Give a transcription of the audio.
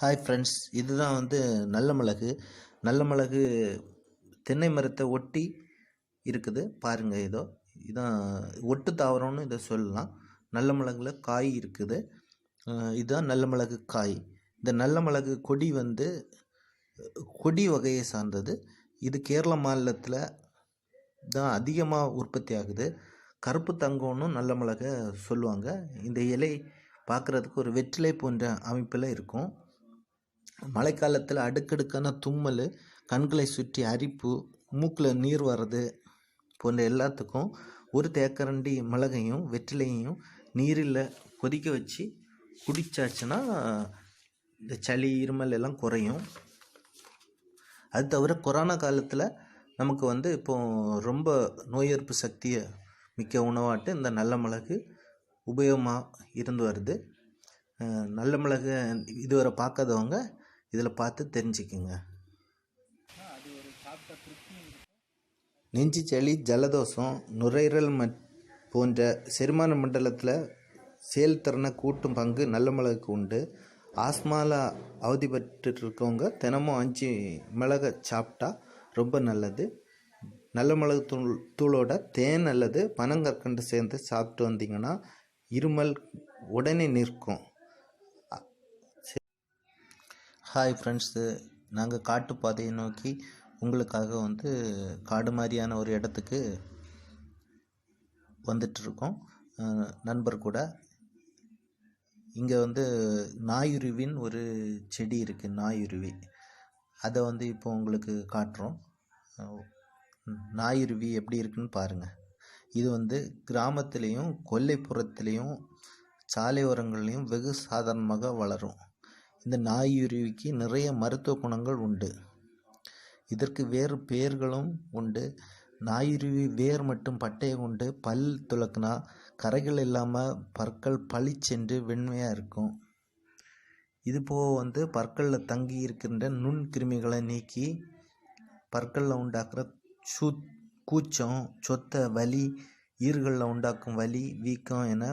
Hi friends இதுதான் வந்து நல்ல மிளகு. நல்ல மிளகு தென்னை மரத்தை ஒட்டி இருக்குது. பாருங்கள் இதோ இதான் ஒட்டு தாவரம்னு இதை சொல்லலாம். நல்ல மிளகுல காய் இருக்குது. இதுதான் நல்ல மிளகு காய். இந்த நல்ல மிளகு கொடி வந்து கொடி வகையை சார்ந்தது. இது கேரள மாநிலத்தில் தான் அதிகமாக உற்பத்தி ஆகுது. கருப்பு தங்கம்னு நல்ல மிளகை சொல்லுவாங்க. இந்த இலை பார்க்குறதுக்கு ஒரு வெற்றிலை போன்ற அமைப்பில் இருக்கும். மழைக்காலத்தில் அடுக்கடுக்கான தும்மல் கண்களை சுற்றி அரிப்பு மூக்கில் நீர் வர்றது போன்ற எல்லாத்துக்கும் ஒரு தேக்கரண்டி மிளகையும் வெற்றிலையும் நீரில் கொதிக்க வச்சு குடித்தாச்சுன்னா இந்த சளி இருமல் எல்லாம் குறையும். அது தவிர கொரோனா காலத்தில் நமக்கு வந்து இப்போ ரொம்ப நோய் எதிர்ப்பு சக்தியை மிக்க உணவாட்டு இந்த நல்ல மிளகு உபயோகமாக இருந்து வருது. நல்ல மிளகு இதுவரை பார்க்காதவங்க இதில் பார்த்து தெரிஞ்சுக்குங்க. நெஞ்சு சளி ஜலதோஷம் நுரையீரல் மட் போன்ற செரிமான மண்டலத்தில் செயல்திறனை கூட்டும் பங்கு நல்ல மிளகுக்கு உண்டு. ஆஸ்மாவில் அவதிப்பட்டு இருக்கவங்க தினமும் அஞ்சு மிளகை சாப்பிட்டா ரொம்ப நல்லது. நல்ல மிளகு தூள் தூளோட தேன் அல்லது பனங்கற்கண்டு சேர்ந்து சாப்பிட்டு வந்தீங்கன்னா இருமல் உடனே நிற்கும். ஹாய் ஃப்ரெண்ட்ஸு நாங்கள் காட்டுப்பாதையை நோக்கி உங்களுக்காக வந்து காடு மாதிரியான ஒரு இடத்துக்கு வந்துட்டுருக்கோம். நண்பர் கூட. இங்கே வந்து நாயுருவின் ஒரு செடி இருக்குது நாயுருவி. அதை வந்து இப்போ உங்களுக்கு காட்டுறோம். நாயுருவி எப்படி இருக்குன்னு பாருங்கள் இது வந்து கிராமத்துலேயும் கொல்லைப்புறத்துலேயும் சாலையோரங்கள்லேயும் வெகு சாதாரணமாக வளரும். இந்த நாயுருவிக்கு நிறைய மருத்துவ குணங்கள் உண்டு. இதற்கு வேறு பெயர்களும் உண்டு. நாயுருவி வேர் மற்றும் பட்டையை கொண்டு பல் துலக்குனா கரைகள் இல்லாமல் பற்கள் பளிச்சென்று வெண்மையாக இருக்கும். இது போக வந்து பற்களில் தங்கி இருக்கின்ற நுண் கிருமிகளை நீக்கி பற்களில் உண்டாக்குற சூ கூச்சம் சொத்தை வலி ஈறுகளில் உண்டாக்கும் வலி வீக்கம் என